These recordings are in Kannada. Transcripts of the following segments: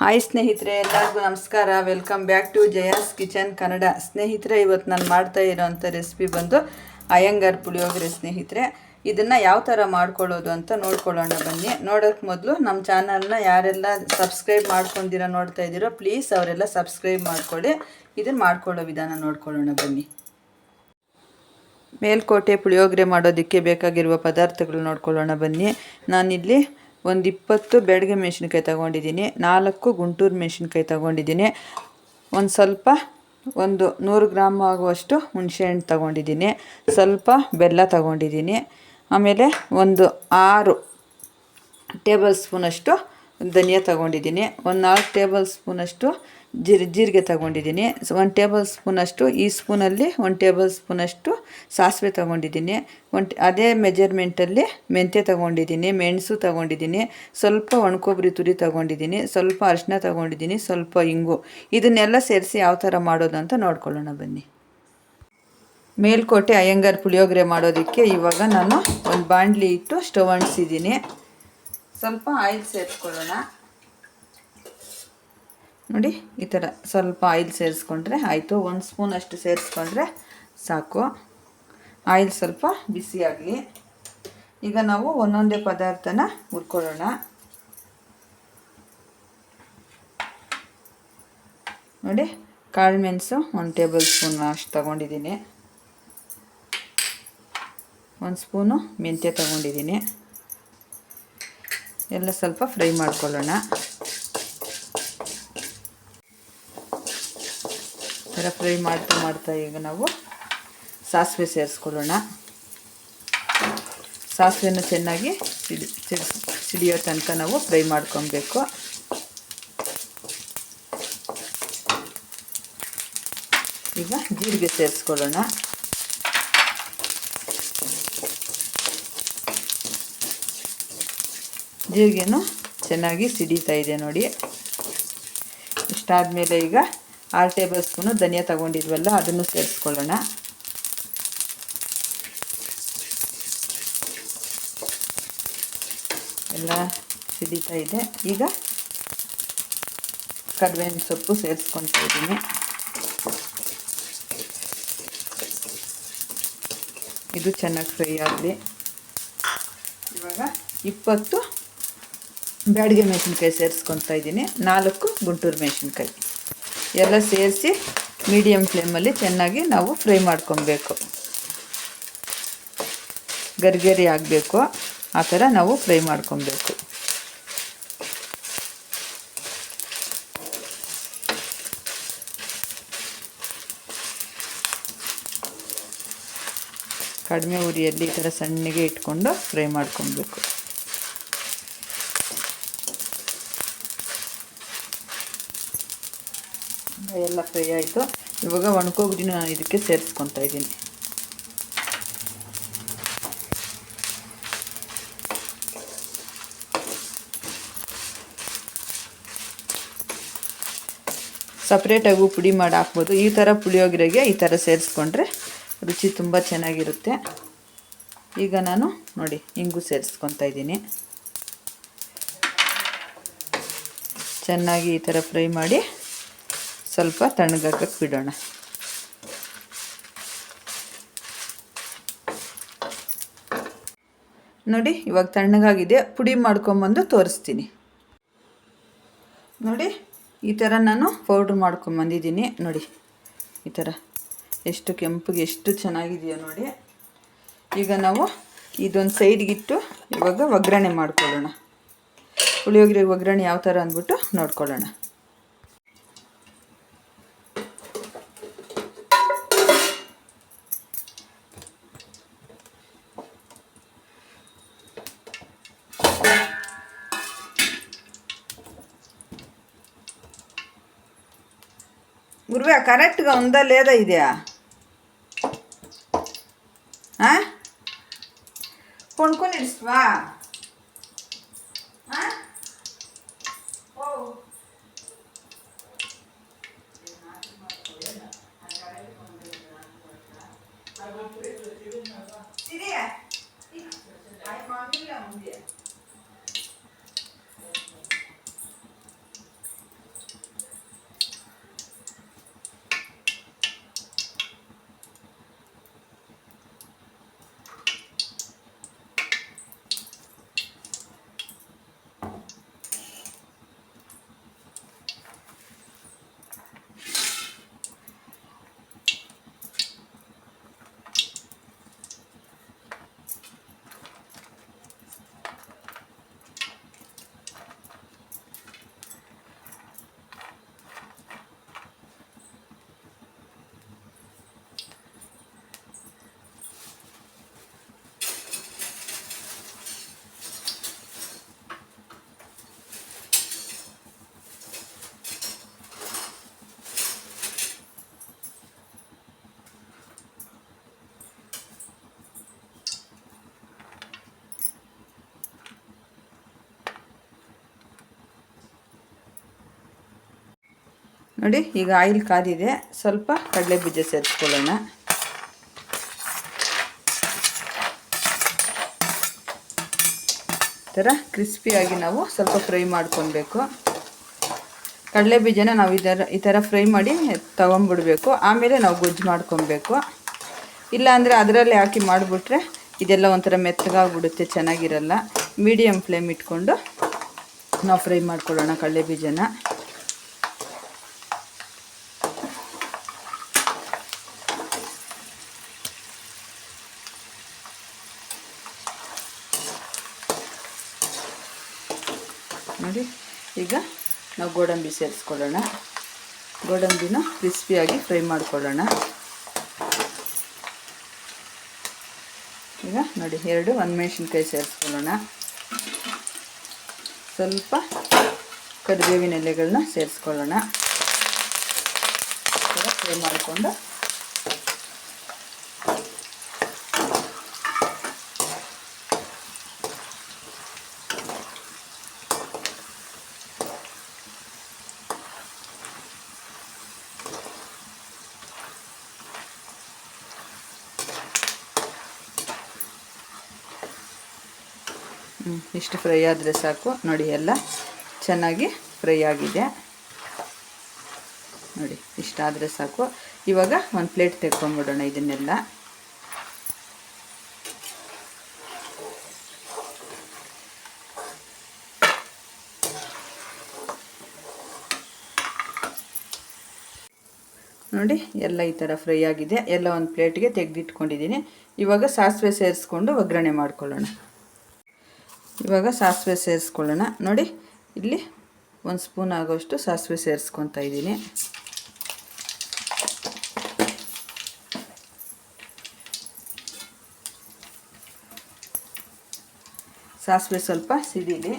ಹಾಯ್ ಸ್ನೇಹಿತರೆ, ಎಲ್ಲರಿಗೂ ನಮಸ್ಕಾರ. Welcome back to Jaya's kitchen Kannada ಸ್ನೇಹಿತರೆ, ಇವತ್ತು ನಾನು ಮಾಡ್ತಾ ಇರೋವಂಥ ರೆಸಿಪಿ ಬಂದು ಅಯ್ಯಂಗಾರ್ ಪುಳಿಯೋಗರೆ ಸ್ನೇಹಿತರೆ. ಇದನ್ನು ಯಾವ ಥರ ಮಾಡ್ಕೊಳ್ಳೋದು ಅಂತ ನೋಡ್ಕೊಳ್ಳೋಣ ಬನ್ನಿ. ನೋಡೋಕ್ಕೆ ಮೊದಲು ನಮ್ಮ ಚಾನಲ್ನ ಯಾರೆಲ್ಲ ಸಬ್ಸ್ಕ್ರೈಬ್ ಮಾಡ್ಕೊಂಡಿರೋ ನೋಡ್ತಾ ಇದ್ದೀರೋ ಪ್ಲೀಸ್ ಅವರೆಲ್ಲ ಸಬ್ಸ್ಕ್ರೈಬ್ ಮಾಡ್ಕೊಳ್ಳಿ. ಇದನ್ನು ಮಾಡ್ಕೊಳ್ಳೋ ವಿಧಾನ ನೋಡ್ಕೊಳ್ಳೋಣ ಬನ್ನಿ. ಮೇಲ್ಕೋಟೆ ಪುಳಿಯೋಗರೆ ಮಾಡೋದಕ್ಕೆ ಬೇಕಾಗಿರುವ ಪದಾರ್ಥಗಳು ನೋಡ್ಕೊಳ್ಳೋಣ ಬನ್ನಿ. ನಾನಿಲ್ಲಿ ಒಂದು ಇಪ್ಪತ್ತು ಬೆಳಗ್ಗೆ ಮೆಣಸಿನ್ಕಾಯಿ ತಗೊಂಡಿದ್ದೀನಿ, ನಾಲ್ಕು ಗುಂಟೂರು ಮೆಣಸಿನ್ಕಾಯಿ ತಗೊಂಡಿದ್ದೀನಿ. ಒಂದು ಸ್ವಲ್ಪ, ಒಂದು ನೂರು ಗ್ರಾಮ್ ಆಗುವಷ್ಟು ಹುಣಸೆಹಣ್ಣು ತಗೊಂಡಿದ್ದೀನಿ. ಸ್ವಲ್ಪ ಬೆಲ್ಲ ತಗೊಂಡಿದ್ದೀನಿ. ಆಮೇಲೆ ಒಂದು ಆರು ಟೇಬಲ್ ಸ್ಪೂನಷ್ಟು ಧನಿಯಾ ತಗೊಂಡಿದ್ದೀನಿ. ಒಂದು ನಾಲ್ಕು ಟೇಬಲ್ ಸ್ಪೂನಷ್ಟು ಜೀರ್, ಜೀರಿಗೆ ತಗೊಂಡಿದ್ದೀನಿ. ಒನ್ ಟೇಬಲ್ ಸ್ಪೂನಷ್ಟು ಈ ಸ್ಪೂನಲ್ಲಿ ಒಂದು ಟೇಬಲ್ ಸ್ಪೂನಷ್ಟು ಸಾಸಿವೆ ತಗೊಂಡಿದ್ದೀನಿ. ಒನ್ ಅದೇ ಮೆಜರ್ಮೆಂಟಲ್ಲಿ ಮೆಂತ್ಯ ತಗೊಂಡಿದ್ದೀನಿ, ಮೆಣಸು ತಗೊಂಡಿದ್ದೀನಿ, ಸ್ವಲ್ಪ ಒಣಕೊಬ್ಬರಿ ತುರಿ ತಗೊಂಡಿದ್ದೀನಿ, ಸ್ವಲ್ಪ ಅರಿಶಿನ ತಗೊಂಡಿದ್ದೀನಿ, ಸ್ವಲ್ಪ ಇಂಗು. ಇದನ್ನೆಲ್ಲ ಸೇರಿಸಿ ಯಾವ ಥರ ಮಾಡೋದು ಅಂತ ನೋಡ್ಕೊಳ್ಳೋಣ ಬನ್ನಿ. ಮೇಲ್ಕೋಟೆ ಅಯ್ಯಂಗಾರ್ ಪುಳಿಯೋಗರೆ ಮಾಡೋದಕ್ಕೆ ಇವಾಗ ನಾನು ಒಂದು ಬಾಣಲಿ ಇಟ್ಟು ಸ್ಟವ್ ಅಂಟಿಸಿದ್ದೀನಿ. ಸ್ವಲ್ಪ ಆಯಿಲ್ ಸೇರಿಸ್ಕೊಳ್ಳೋಣ ನೋಡಿ, ಈ ಥರ ಸ್ವಲ್ಪ ಆಯಿಲ್ ಸೇರಿಸ್ಕೊಂಡ್ರೆ ಆಯಿತು. ಒಂದು ಸ್ಪೂನ್ ಅಷ್ಟು ಸೇರಿಸ್ಕೊಂಡ್ರೆ ಸಾಕು. ಆಯಿಲ್ ಸ್ವಲ್ಪ ಬಿಸಿಯಾಗಲಿ ಈಗ ನಾವು ಒಂದೊಂದೇ ಪದಾರ್ಥನ ಹುರ್ಕೊಳ್ಳೋಣ. ನೋಡಿ, ಕಾಳು ಮೆಣಸು ಒಂದು ಟೇಬಲ್ ಸ್ಪೂನ್ ಅಷ್ಟು ತಗೊಂಡಿದ್ದೀನಿ. ಒಂದು ಸ್ಪೂನು ಮೆಂತ್ಯ ತಗೊಂಡಿದ್ದೀನಿ. ಎಲ್ಲ ಸ್ವಲ್ಪ ಫ್ರೈ ಮಾಡ್ಕೊಳ್ಳೋಣ. ಥರ ಫ್ರೈ ಮಾಡ್ತಾ ಮಾಡ್ತಾ ಈಗ ನಾವು ಸಾಸಿವೆ ಸೇರಿಸ್ಕೊಳ್ಳೋಣ. ಸಾಸಿವೆನ ಚೆನ್ನಾಗಿ ಸಿಡಿ ಸಿಡಿ ಸಿಡಿಯೋ ತನಕ ನಾವು ಫ್ರೈ ಮಾಡ್ಕೊಬೇಕು. ಈಗ ಜೀರಿಗೆ ಸೇರಿಸ್ಕೊಳ್ಳೋಣ. ಜೀರಿಗೆನೂ ಚೆನ್ನಾಗಿ ಸಿಡಿತಾ ಇದೆ ನೋಡಿ. ಇಷ್ಟಾದಮೇಲೆ ಈಗ ಆರು ಟೇಬಲ್ ಸ್ಪೂನು ಧನಿಯಾ ತಗೊಂಡಿದ್ವಲ್ಲ, ಅದನ್ನು ಸೇರಿಸ್ಕೊಳ್ಳೋಣ. ಎಲ್ಲ ಸಿಡಿತಾ ಇದೆ. ಈಗ ಕರಿಬೇವಿನ ಸೊಪ್ಪು ಸೇರಿಸ್ಕೊತಾ ಇದ್ದೀನಿ. ಇದು ಚೆನ್ನಾಗಿ ಫ್ರೈ ಆಗಲಿ. ಇವಾಗ ಇಪ್ಪತ್ತು ಬ್ಯಾಡಿಗೆ ಮೆಣಸಿನ್ಕಾಯಿ ಸೇರಿಸ್ಕೊತಾ ಇದ್ದೀನಿ. ನಾಲ್ಕು ಗುಂಟೂರು ಮೆಣಸಿನ್ಕಾಯಿ. ಎಲ್ಲ ಸೇರಿಸಿ ಮೀಡಿಯಮ್ ಫ್ಲೇಮಲ್ಲಿ ಚೆನ್ನಾಗಿ ನಾವು ಫ್ರೈ ಮಾಡ್ಕೊಬೇಕು. ಗರಿಗರಿ ಆಗಬೇಕು. ಆ ಥರ ನಾವು ಫ್ರೈ ಮಾಡ್ಕೊಬೇಕು. ಕಡಿಮೆ ಉರಿಯಲ್ಲಿ ಈ ಥರ ಸಣ್ಣಗೆ ಇಟ್ಕೊಂಡು ಫ್ರೈ ಮಾಡ್ಕೊಬೇಕು ಎಲ್ಲ ಫ್ರೈ ಆಯಿತು. ಇವಾಗ ಒಣಕೋಗ್ಬಿಟ್ಟು ನಾನು ಇದಕ್ಕೆ ಸೇರಿಸ್ಕೊತಾ ಇದ್ದೀನಿ. ಸಪ್ರೇಟಾಗಿ ಪುಡಿ ಮಾಡಿ ಹಾಕ್ಬೋದು ಈ ಥರ ಪುಳಿಯೋಗರೆಗೆ ಈ ಥರ ಸೇರಿಸ್ಕೊಂಡ್ರೆ ರುಚಿ ತುಂಬ ಚೆನ್ನಾಗಿರುತ್ತೆ. ಈಗ ನಾನು ನೋಡಿ, ಹಿಂಗು ಸೇರಿಸ್ಕೊತಾ ಇದ್ದೀನಿ. ಚೆನ್ನಾಗಿ ಈ ಥರ ಫ್ರೈ ಮಾಡಿ ಸ್ವಲ್ಪ ತಣ್ಣಗಾಕಕ್ಕೆ ಬಿಡೋಣ. ನೋಡಿ, ಇವಾಗ ತಣ್ಣಗಾಗಿದೆ. ಪುಡಿ ಮಾಡ್ಕೊಂಬಂದು ತೋರಿಸ್ತೀನಿ. ನೋಡಿ, ಈ ಥರ ನಾನು ಪೌಡ್ರ್ ಮಾಡ್ಕೊಂಬಂದಿದ್ದೀನಿ. ನೋಡಿ, ಈ ಥರ. ಎಷ್ಟು ಕೆಂಪಿಗೆ ಎಷ್ಟು ಚೆನ್ನಾಗಿದೆಯೋ ನೋಡಿ. ಈಗ ನಾವು ಇದೊಂದು ಸೈಡ್ಗಿಟ್ಟು ಇವಾಗ ಒಗ್ಗರಣೆ ಮಾಡ್ಕೊಳ್ಳೋಣ. ಪುಳಿಯೋಗರೆ ಒಗ್ಗರಣೆ ಯಾವ ಥರ ಅಂದ್ಬಿಟ್ಟು ನೋಡ್ಕೊಳ್ಳೋಣ. గురువే కరెక్ట్గా ఉందా లేదా ఇది? కొనుక్కొని ఇస్తావా ನೋಡಿ, ಈಗ ಆಯಿಲ್ ಕಾದಿದೆ. ಸ್ವಲ್ಪ ಕಡಲೆ ಬೀಜ ಸೇರಿಸ್ಕೊಳ್ಳೋಣ. ಥರ ಕ್ರಿಸ್ಪಿಯಾಗಿ ನಾವು ಸ್ವಲ್ಪ ಫ್ರೈ ಮಾಡ್ಕೊಬೇಕು ಕಡಲೆ ಬೀಜನ ನಾವು ಇದರ ಈ ಥರ ಫ್ರೈ ಮಾಡಿ ತಗೊಂಬಿಡ್ಬೇಕು. ಆಮೇಲೆ ನಾವು ಗೊಜ್ಜು ಮಾಡ್ಕೊಬೇಕು ಇಲ್ಲಾಂದರೆ ಅದರಲ್ಲಿ ಹಾಕಿ ಮಾಡಿಬಿಟ್ರೆ ಇದೆಲ್ಲ ಒಂಥರ ಮೆತ್ತಗಾಗ್ಬಿಡುತ್ತೆ, ಚೆನ್ನಾಗಿರಲ್ಲ. ಮೀಡಿಯಮ್ ಫ್ಲೇಮ್ ಇಟ್ಕೊಂಡು ನಾವು ಫ್ರೈ ಮಾಡ್ಕೊಳ್ಳೋಣ ಕಡಲೆ ಬೀಜನ. ನೋಡಿ ಈಗ ನಾವು ಗೋಡಂಬಿ ಸೇರಿಸ್ಕೊಳ್ಳೋಣ. ಗೋಡಂಬಿನ ಕ್ರಿಸ್ಪಿಯಾಗಿ ಫ್ರೈ ಮಾಡ್ಕೊಳ್ಳೋಣ. ಈಗ ನೋಡಿ, ಎರಡು ಒಣಮೆಣ್ಸಿನ್ಕಾಯಿ ಸೇರಿಸ್ಕೊಳ್ಳೋಣ. ಸ್ವಲ್ಪ ಕರಿಬೇವಿನ ಎಲೆಗಳನ್ನ ಸೇರಿಸ್ಕೊಳ್ಳೋಣ. ಫ್ರೈ ಮಾಡಿಕೊಂಡು ಇಷ್ಟು ಫ್ರೈ ಆದರೆ ಸಾಕು. ನೋಡಿ, ಎಲ್ಲ ಚೆನ್ನಾಗಿ ಫ್ರೈ ಆಗಿದೆ. ನೋಡಿ, ಇಷ್ಟಾದರೆ ಸಾಕು. ಇವಾಗ ಒಂದು ಪ್ಲೇಟ್ ತೆಕ್ಕೊಂಬಿಡೋಣ ಇದನ್ನೆಲ್ಲ. ನೋಡಿ, ಎಲ್ಲ ಈ ಥರ ಫ್ರೈ ಆಗಿದೆ. ಎಲ್ಲ ಒಂದು ಪ್ಲೇಟ್ಗೆ ತೆಗೆದಿಟ್ಕೊಂಡಿದ್ದೀನಿ. ಇವಾಗ ಸಾಸಿವೆ ಸೇರಿಸ್ಕೊಂಡು ಒಗ್ಗರಣೆ ಮಾಡ್ಕೊಳ್ಳೋಣ. ಇವಾಗ ಸಾಸಿವೆ ಸೇರಿಸ್ಕೊಳ್ಳೋಣ. ನೋಡಿ ಇಲ್ಲಿ ಒಂದು ಸ್ಪೂನ್ ಆಗೋಷ್ಟು ಸಾಸಿವೆ ಸೇರಿಸ್ಕೊತಾ ಇದ್ದೀನಿ. ಸಾಸಿವೆ ಸ್ವಲ್ಪ ಸಿಡಿಲಿ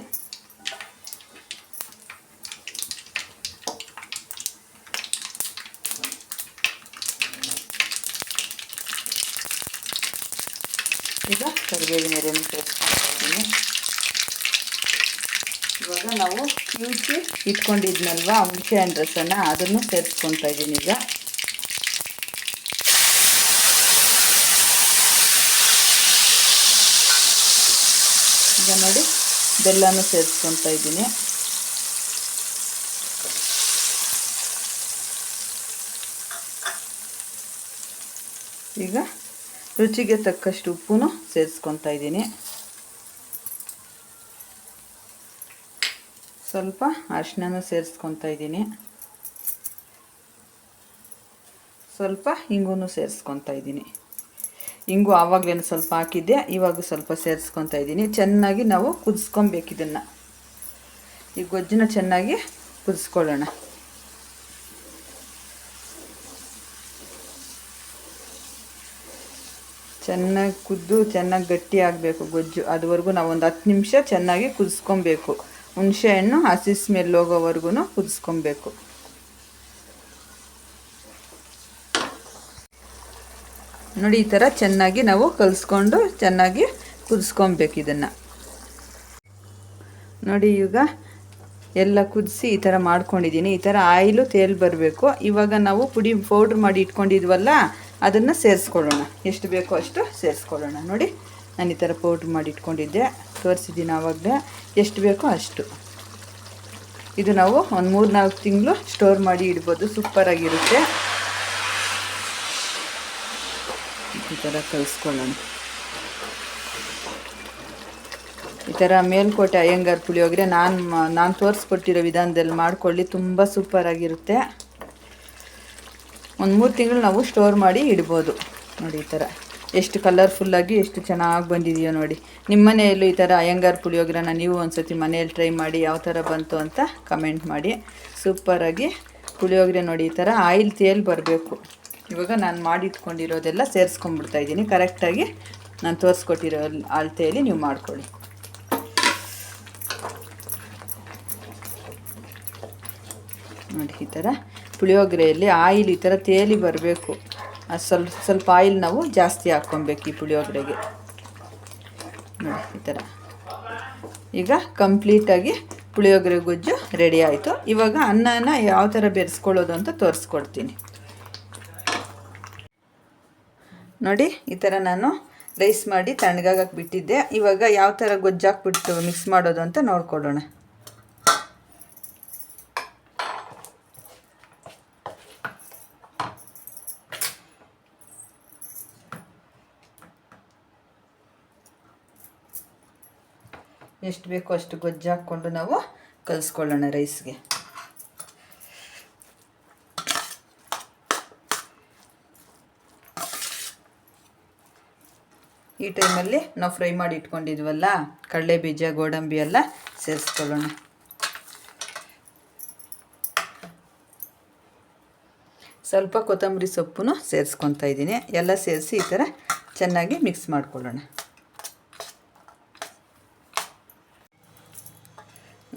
ಈಗ ಕರಿಬೇವಿನ ಎಲೆಯನ್ನು ಸೇರಿಸ್ಕೊತಾ ಇದ್ದೀನಿ ಇವಾಗ ನಾವು ಕಿವುಚಿ ಇಟ್ಕೊಂಡಿದ್ನಲ್ವ ಹುಣಸೆ ಹಣ್ಣು ರಸನ? ಅದನ್ನು ಸೇರಿಸ್ಕೊತಾ ಇದ್ದೀನಿ ಈಗ. ಈಗ ನೋಡಿ, ಬೆಲ್ಲನೂ ಸೇರಿಸ್ಕೊತಾ ಇದ್ದೀನಿ. ಈಗ ರುಚಿಗೆ ತಕ್ಕಷ್ಟು ಉಪ್ಪು ಸೇರಿಸ್ಕೊತಾ ಇದ್ದೀನಿ. ಸ್ವಲ್ಪ ಅರಿಶಿನೂ ಸೇರಿಸ್ಕೊತಾ ಇದ್ದೀನಿ. ಸ್ವಲ್ಪ ಇಂಗು ಸೇರಿಸ್ಕೊತಾ ಇದ್ದೀನಿ. ಹಿಂಗು ಆವಾಗಲೇನು ಸ್ವಲ್ಪ ಹಾಕಿದ್ದೆ, ಇವಾಗ ಸ್ವಲ್ಪ ಸೇರಿಸ್ಕೊತಾ ಇದ್ದೀನಿ. ಚೆನ್ನಾಗಿ ನಾವು ಕುದಿಸ್ಕೊಬೇಕು ಇದನ್ನು. ಈ ಗೊಜ್ಜನ್ನ ಚೆನ್ನಾಗಿ ಕುದಿಸ್ಕೊಳ್ಳೋಣ. ಚೆನ್ನಾಗಿ ಕುದ್ದು ಚೆನ್ನಾಗಿ ಗಟ್ಟಿ ಆಗಬೇಕು ಗೊಜ್ಜು. ಅದುವರೆಗೂ ನಾವು ಒಂದು ಹತ್ತು ನಿಮಿಷ ಚೆನ್ನಾಗಿ ಕುದಿಸ್ಕೊಬೇಕು. ಹುಣಸೆ ಹಣ್ಣು ಹಸಿ ಸ್ಮೆಲ್ ಹೋಗೋವರೆಗೂ ಕುದಿಸ್ಕೊಬೇಕು. ನೋಡಿ, ಈ ಥರ ಚೆನ್ನಾಗಿ ನಾವು ಕಲಿಸ್ಕೊಂಡು ಚೆನ್ನಾಗಿ ಕುದಿಸ್ಕೊಬೇಕು ಇದನ್ನು. ನೋಡಿ, ಈಗ ಎಲ್ಲ ಕುದಿಸಿ ಈ ಥರ ಮಾಡ್ಕೊಂಡಿದ್ದೀನಿ. ಈ ಥರ ಆಯಿಲು ತೇಲ್ ಬರಬೇಕು. ಇವಾಗ ನಾವು ಪುಡಿ ಪೌಡ್ರ್ ಮಾಡಿ ಇಟ್ಕೊಂಡಿದ್ವಲ್ಲ, ಅದನ್ನು ಸೇರಿಸ್ಕೊಳ್ಳೋಣ. ಎಷ್ಟು ಬೇಕೋ ಅಷ್ಟು ಸೇರಿಸ್ಕೊಳ್ಳೋಣ. ನೋಡಿ, ನಾನು ಈ ಥರ ಪೌಡ್ರ್ ಮಾಡಿ ಇಟ್ಕೊಂಡಿದ್ದೆ. ತೋರಿಸಿದ್ದೀನಿ ಆವಾಗಲೇ. ಎಷ್ಟು ಬೇಕೋ ಅಷ್ಟು. ಇದು ನಾವು ಒಂದು ಮೂರು ನಾಲ್ಕು ತಿಂಗಳು ಸ್ಟೋರ್ ಮಾಡಿ ಇಡ್ಬೋದು. ಸೂಪರಾಗಿರುತ್ತೆ ಈ ಥರ ಕಲಿಸ್ಕೊಳ್ಳೋಣ. ಈ ಥರ ಮೇಲ್ಕೋಟೆ ಅಯ್ಯಂಗಾರ್ ಪುಳಿಯೋಗರೆ ನಾನು ನಾನು ತೋರಿಸ್ಕೊಟ್ಟಿರೋ ವಿಧಾನದಲ್ಲಿ ಮಾಡ್ಕೊಳ್ಳಿ, ತುಂಬ ಸೂಪರಾಗಿರುತ್ತೆ ಒಂದು ಮೂರು ತಿಂಗಳು ನಾವು ಸ್ಟೋರ್ ಮಾಡಿ ಇಡ್ಬೋದು. ನೋಡಿ ಈ ಥರ ಎಷ್ಟು ಕಲರ್ಫುಲ್ಲಾಗಿ ಎಷ್ಟು ಚೆನ್ನಾಗಿ ಬಂದಿದೆಯೋ ನೋಡಿ. ನಿಮ್ಮ ಮನೆಯಲ್ಲೂ ಈ ಥರ ಅಯ್ಯಂಗಾರ್ ಪುಳಿಯೋಗ್ರನ ನೀವು ಒಂದ್ಸತಿ ಮನೆಯಲ್ಲಿ ಟ್ರೈ ಮಾಡಿ ಯಾವ ಥರ ಬಂತು ಅಂತ ಕಮೆಂಟ್ ಮಾಡಿ. ಸೂಪರಾಗಿ ಪುಳಿಯೋಗರೆ ನೋಡಿ ಈ ಥರ ಆಯಿಲ್ ತೇಲ್ ಬರಬೇಕು. ಇವಾಗ ನಾನು ಮಾಡಿಟ್ಕೊಂಡಿರೋದೆಲ್ಲ ಸೇರಿಸ್ಕೊಂಡ್ಬಿಡ್ತಾ ಇದ್ದೀನಿ. ಕರೆಕ್ಟಾಗಿ ನಾನು ತೋರಿಸ್ಕೊಟ್ಟಿರೋ ಅಳತೆಯಲ್ಲಿ ನೀವು ಮಾಡ್ಕೊಳ್ಳಿ. ನೋಡಿ ಈ ಥರ ಪುಳಿಯೋಗ್ರೆಯಲ್ಲಿ ಆಯಿಲ್ ಈ ಥರ ತೇಲಿ ಬರಬೇಕು. ಸ್ವಲ್ಪ ಸ್ವಲ್ಪ ಆಯಿಲ್ ನಾವು ಜಾಸ್ತಿ ಹಾಕ್ಕೊಬೇಕು ಈ ಪುಳಿಯೋಗರೆಗೆ ನೋಡಿ, ಈ ಥರ. ಈಗ ಕಂಪ್ಲೀಟಾಗಿ ಪುಳಿಯೋಗರೆ ಗೊಜ್ಜು ರೆಡಿ ಆಯಿತು. ಇವಾಗ ಅನ್ನನ ಯಾವ ಥರ ಬೆರೆಸ್ಕೊಳ್ಳೋದು ಅಂತ ತೋರಿಸ್ಕೊಡ್ತೀನಿ. ನೋಡಿ, ಈ ಥರ ನಾನು ರೈಸ್ ಮಾಡಿ ತಣ್ಣಗಾಗಕ್ಕೆ ಬಿಟ್ಟಿದ್ದೆ ಇವಾಗ ಯಾವ ಥರ ಗೊಜ್ಜು ಹಾಕ್ಬಿಟ್ಟು ಮಿಕ್ಸ್ ಮಾಡೋದು ಅಂತ ನೋಡ್ಕೊಳ್ಳೋಣ. ಎಷ್ಟು ಬೇಕೋ ಅಷ್ಟು ಗೊಜ್ಜು ಹಾಕ್ಕೊಂಡು ನಾವು ಕಲಿಸ್ಕೊಳ್ಳೋಣ ರೈಸ್ಗೆ. ಈ ಟೈಮಲ್ಲಿ ನಾವು ಫ್ರೈ ಮಾಡಿ ಇಟ್ಕೊಂಡಿದ್ವಲ್ಲ, ಕಡಲೆ ಬೀಜ, ಗೋಡಂಬಿ ಎಲ್ಲ ಸೇರಿಸ್ಕೊಳ್ಳೋಣ. ಸ್ವಲ್ಪ ಕೊತ್ತಂಬರಿ ಸೊಪ್ಪು ಸೇರಿಸ್ಕೊತಾ ಇದ್ದೀನಿ. ಎಲ್ಲ ಸೇರಿಸಿ ಈ ಥರ ಚೆನ್ನಾಗಿ ಮಿಕ್ಸ್ ಮಾಡ್ಕೊಳ್ಳೋಣ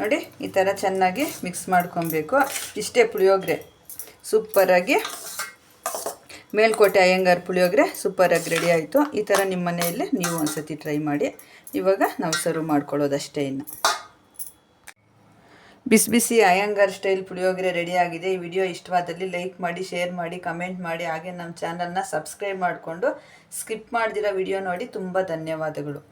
ನೋಡಿ ಈ ಥರ ಚೆನ್ನಾಗಿ ಮಿಕ್ಸ್ ಮಾಡ್ಕೊಬೇಕು. ಇಷ್ಟೇ ಪುಳಿಯೋಗರೆ ಸೂಪರಾಗಿ. ಮೇಲ್ಕೋಟೆ ಅಯ್ಯಂಗಾರ್ ಪುಳಿಯೋಗರೆ ಸೂಪರಾಗಿ ರೆಡಿ ಆಯಿತು. ಈ ಥರ ನಿಮ್ಮ ಮನೆಯಲ್ಲಿ ನೀವು ಒಂದ್ಸತಿ ಟ್ರೈ ಮಾಡಿ. ಇವಾಗ ನಾವು ಸರ್ವ್ ಮಾಡ್ಕೊಳ್ಳೋದಷ್ಟೇ ಇನ್ನು. ಬಿಸಿ ಬಿಸಿ ಅಯ್ಯಂಗಾರ್ ಸ್ಟೈಲ್ ಪುಳಿಯೋಗರೆ ರೆಡಿ ಆಗಿದೆ. ಈ ವಿಡಿಯೋ ಇಷ್ಟವಾದಲ್ಲಿ ಲೈಕ್ ಮಾಡಿ ಶೇರ್ ಮಾಡಿ ಕಮೆಂಟ್ ಮಾಡಿ. ಹಾಗೆ ನಮ್ಮ ಚಾನಲ್ನ ಸಬ್ಸ್ಕ್ರೈಬ್ ಮಾಡಿಕೊಂಡು ಸ್ಕಿಪ್ ಮಾಡ್ದಿರೋ ವಿಡಿಯೋ ನೋಡಿ. ತುಂಬ ಧನ್ಯವಾದಗಳು.